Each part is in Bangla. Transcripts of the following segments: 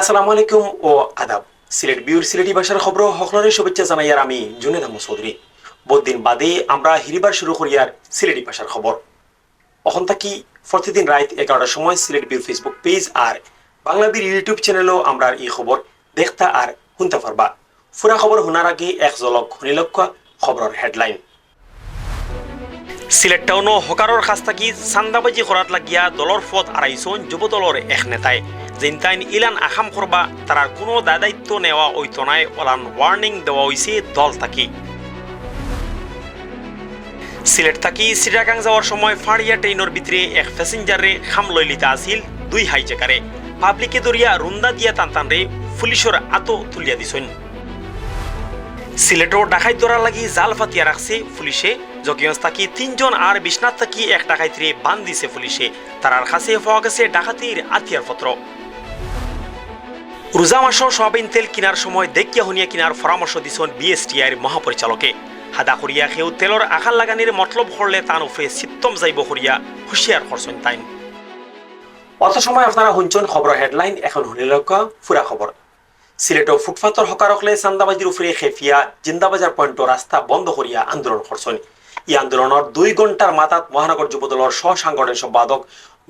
আসসালামু আলাইকুম ও আদাব। সিলেট বিউর সিলেটি ভাষার খবর সকলের শুভেচ্ছা জানাইয়ার আমি জুনেদ আহমদ চৌধুরী। বহুদিন বাদে আমরা হিরিবার শুরু করিয়ার সিলেটি ভাষার খবর। অখন থাকি প্রতিদিন রাত এগারোটার সময় সিলেট বিউর ফেসবুক পেজ আর বাংলা বির ইউটিউব চ্যানেলও আমরা এই খবর দেখতা আর শুনতে পারবা। ফুরা খবর শোনার আগে এক জলক শুনিলক্ষ খবরের হেডলাইন সিলেট টাউনো হকারর কাছ থাকি চান্দাবাজি করাত লাগিয়া দলর পথ আড়াইশন যুব দলর এক নেতায় জিনতাইন ইলান আখাম করবা তারার কোনো দায়িত্ব নেওয়া ওইতো নাই ওলান ওয়ার্নিং দেওয়া হয়েছে দল থাকি। সিলেট থাকি সিটাগাং যাওয়ার সময় ফাড়িয়া ট্রেনের ভিতরে এক প্যাসেঞ্জারে খাম লই আছিল দুই হাইজেকারে পাবলিকে দরিয়া রুন্দা দিয়া টান পুলিশর আতো তুলিয়া দিছইন সিলেটর ডাকাইত ধরার লাগি জাল ফাতিয়া রাখছে পুলিশে জকিগঞ্জ থাকি তিনজন আর বিশ্বনাথ থাকি এক ডাকাইতরে বান দিছে পুলিশে তারার কাছে পাওয়া গেছে ডাকাতির আতিয়ার পত্র রোজা মাসও সয়াবিন তেল কিনার সময় দেখিয়া শুনিয়া কিনার পরামর্শ দিছন বিএসটিআইর মহাপরিচালকে হাদা করিয়া সেও তেলর আখাল লাগানির মতলব করলে তান উফে চিত্তম যাইব করিয়া হুঁশিয়ার করছেন তাইন অত সময় আপনারা শুনছেন খবর হেডলাইন, এখন শুনিল ফুরা খবর সিলেটও ফুটপাথর হকারকলে চান্দাবাজির উপরে খেফিয়া জিন্দাবাজার পয়েন্ট রাস্তা বন্ধ করিয়া আন্দোলন করছেন এই আন্দোলনের দুই ঘণ্টার মাথাত মহানগর যুবদলের সহ সাংগঠনিক সম্পাদক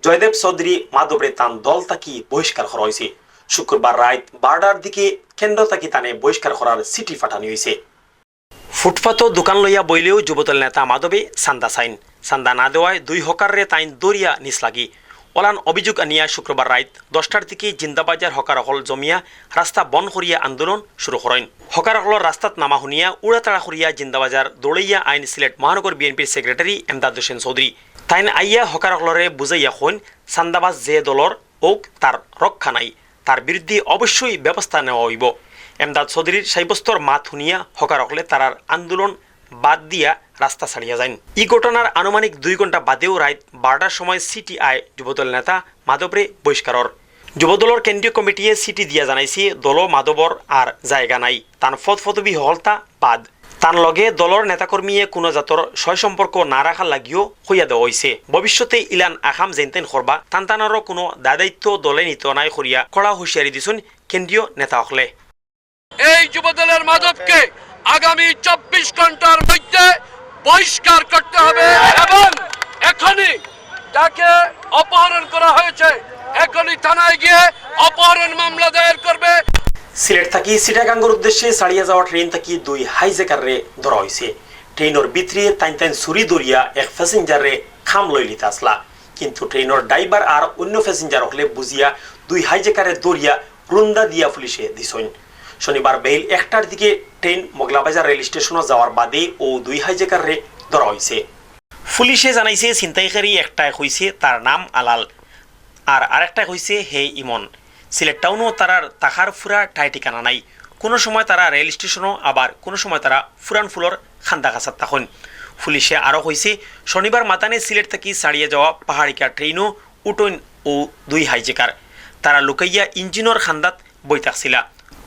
জয়দেব চৌধুরী মাধবরে তান দল তাকি বহিষ্কার করা হয়েছে শুক্রবার রাত বারোটার দিকে কেন্দ্র তাকি তানে বহিষ্কার করার চিঠি পাঠানো হয়েছে। ফুটপাথ দোকান লইয়া বইলেও যুবদল নেতা মাধবে চান্দা চাইন চান্দা না দেওয়ায় দুই হকাররে তাইন দরিয়া নিচ লাগি। ওলান অভিযোগ আনিয়া শুক্রবার রাত দশটার দিকে জিন্দাবাজার হকারসকল জমিয়া রাস্তা বন করিয়া আন্দোলন শুরু করেন। হকারসকলের রাস্তাত নামা শুনিয়া উড়াতাড়া করিয়া জিন্দাবাজার দৌড়াইয়া আইন সিলেট মহানগর বিএনপির সেক্রেটারি এমদাদ হোসেন চৌধুরী। তাইন আইয়া হকারসকলরে বুঝাইয়া হইন চান্দাবাজ যে দলর ওক তার রক্ষা নাই। তার বিরুদ্ধে অবশ্যই ব্যবস্থা নেওয়া হইব। এমদাদ চৌধুরীর সাব্যস্তর মাত শুনিয়া হকারসকলে তারার আন্দোলন বাদ দিয়া রাস্তা ছাড়িয়া যান এই ঘটনার আনুমানিক দুই ঘণ্টা বাদেও রাত বারোটার সময় সিটিআই যুবদল নেতা মাধবরে বহিষ্কারর। যুবদলের কেন্দ্রীয় কমিটিয়ে সিটি দিয়া জানাইছে দল মাধবর আর জায়গা নাই। তান ফত ফতবি হলতা বাদ। তার লগে দলর নেতাকর্মীয়ে কোনো জাতর সয় সম্পর্ক না রাখার লাগিও হইয়া দেওয়া হয়েছে ভবিষ্যতে ইলান আসাম জেনতেন করবা তান তানারও কোনো দায়িত্ব দলে নিত নাই করিয়া কড়া হুঁশিয়ারি দিছুন কেন্দ্রীয় নেতাসকলে। এই যুবদলের মাধবকে আগামী চব্বিশ ঘণ্টার মধ্যে বহিষ্কার করতে হবে এবং এখনই তাকে অপহরণ করা হয়েছে। এখনই থানায় গিয়ে অপহরণ মামলা দায়ের সিলেট থাকি সিটাগাঙ্গর উদ্দেশ্যে ছাড়িয়ে যাওয়া ট্রেন থাকি দুই হাইজেকাররে ধরা হয়েছে ট্রেনের ভিতরে তাইন তাইন ছুরি দরিয়া এক প্যাসেঞ্জারে খাম লই লিতে আসলা। কিন্তু ট্রেনের ড্রাইভার আর অন্য প্যাসেঞ্জার হলে বুঝিয়া দুই হাইজেকারে দরিয়া রুন্দা দিয়া পুলিশে দিছইন শনিবার বেল একটার দিকে ট্রেন মোগলাবাজার রেল স্টেশনে যাওয়ার বাদে ও দুই হাইজেকাররে ধরা হয়েছে পুলিশে জানাইছে, ছিনতাইকারী একটাই হয়েছে তার নাম আলাল। আর আরেকটা হয়েছে হে ইমন। সিলেট টাউনও তারার তাহার ফুরা ঠাই ঠিকানা নাই। কোনো সময় তারা রেল স্টেশনও, আবার কোনো সময় তারা ফুরান ফুলর খান্দা কাছাত তখন। পুলিশে আরও হয়েছে শনিবার মাতানে সিলেট থেকে ছাড়িয়ে যাওয়া পাহাড়িকা ট্রেনও উটন ও দুই হাইজেকার। তারা লুকাইয়া ইঞ্জিনর খান্দাত বই থাকছিলা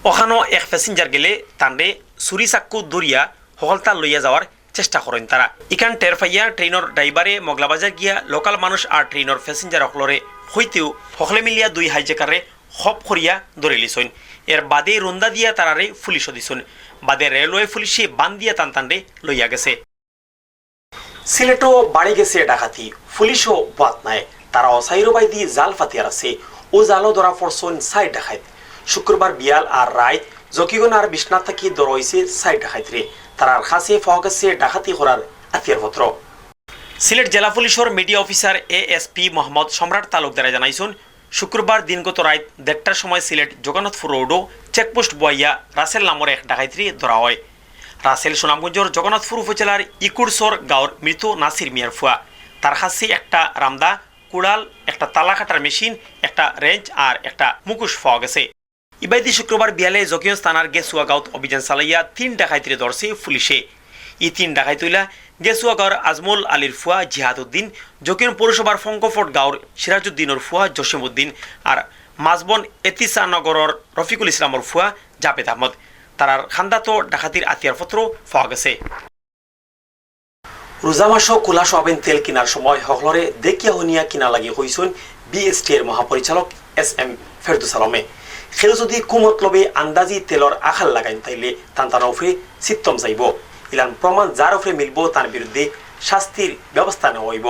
ওখানো এক প্যাসেঞ্জার গেলে তান্ডে চুরি চাক্কু দরিয়া সকলতা লইয়া যাওয়ার চেষ্টা করেন তারা। ইখান টের পাইয়া ট্রেনের ড্রাইভারে মগলাবাজার গিয়া লোকাল মানুষ আর ট্রেনের প্যাসেঞ্জার সকলরে হইতেও সকলে মিলিয়া দুই হাইজেকারে হপ করিয়া ধরে লিছইন এর বাদে রন্দা দিয়া তারারে পুলিশও দিছুন বাদে রেলওয়ে পুলিশে বান দিয়া টান টানরে লইয়া গেছে। সিলেটও বাড়ি গেছে ডাকাতি। পুলিশও বাত নাই। তারা অসাইরো বাই দিয়ে জাল ফাতিয়ার আছে। ও জালও ধরা পড়ছন সাইড ডাকাইত। শুক্রবার বিয়াল আর রাইত জকিগন আর বিশ্বনাথ থাকি ধরা হয়েছে সাইড ডাকাইতরে। তারার কাছে পাওয়া গেছে ডাকাতি করার আতিয়ার পত্র। সিলেট জেলা পুলিশের media officer A S P Mohammad Samrat তালুকদারে জানাইছেন শুক্রবার দিনগত রাত দেড়টার সময় সিলেট জগন্নাথপুর রোডও চেকপোস্ট বইয়া রাসেল নামের এক ডাকাইত্রী ধরা হয়। রাসেল সুনামগঞ্জের জগন্নাথপুর উপজেলার ইকুরসর গাঁওর মৃত নাসির মিয়ার ফুয়া। তার কাছে একটা রামদা, কুড়াল, একটা তালা কাটার মেশিন, একটা রেঞ্জ আর একটা মুকুশ পাওয়া গেছে। ইবাইদি শুক্রবার বিয়ালে জকিগঞ্জ থানার গেসুয়া গাঁত অভিযান চালাইয়া তিন ডাকাইত্রী ধরছে পুলিশে। ই তিন ডাকাই তৈলা গেসুয়া গাঁৱৰ আজমল আলীৰ ফুৱা জিহাদুদ্দিন জকিন পৌৰসভাৰ ফংকফট গাঁৱৰ সিৰাজুদ্দিনৰ ফুৱা জছিমুদ্দিন আৰু মাজবন এতিচানগৰৰ ৰফিকুল ইছলামৰ ফুৱা জাপেদ আহমদ। তারার খান্দাতো ডাকাতির আতিয়ার পত্র পাওয়া গেছে। রোজা মাসও খোলা সোয়াবিন তেল কেনার সময় হকলরে দেখিয়া শুনিয়া কিনা লাগি হইছুন বিএসটি এর মহাপরিচালক এস এম ফেরদুস আলমে সেও যদি কুমতলবে আন্দাজি তেলর আখাল লাগাইন তাইলে তান তার চিত্তম যাইব। ইলান প্রমাণ যার উপরে মিলব, তার বিরুদ্ধে শাস্তির ব্যবস্থা নেওয়া হইব।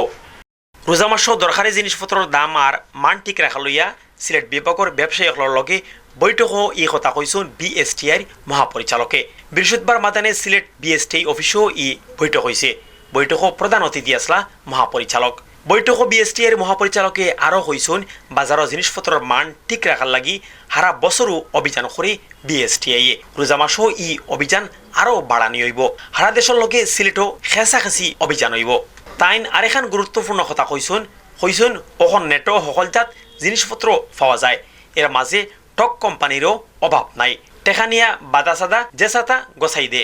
রোজা মাস দরকারি জিনিসপত্রের দাম আর মান ঠিক রাখা লইয়া সিলেট বিভাগের ব্যবসায়ীসকলের লগে বৈঠকও এই কথা কইসুন বিএসটিআইর মহাপরিচালকে। বৃহস্পতিবার মাদানে সিলেট বিএসটিআই অফিসেও ই বৈঠক হয়েছে বৈঠকও প্রধান অতিথি আসলা মহাপরিচালক। বৈঠক বিএসটিআইর মহাপরিচালকে আরও হইসুন বাজারের জিনিসপত্রের মান ঠিক রাখার লাগি হারা বছরও অভিযান করে বিএসটিআই রোজা মাসও ই অভিযান আরও বাড়ানি হইব। হারা দেশের লগে সিলেটও খেঁচাখেঁচি অভিযান হইব। তাইন আরেখান গুরুত্বপূর্ণ কথা কইসুন কইসুন অখন নেটো সকলজাত জিনিসপত্র পাওয়া যায়। এর মাঝে টক কোম্পানিরও অভাব নাই। টেকানিয়া বাদা সাদা জেসাতা গছাই দে।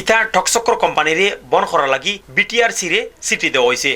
ইটা টকচক্র কোম্পানিরে বন করা লাগি বিটিআর সিরে চিঠি দেওয়া হয়েছে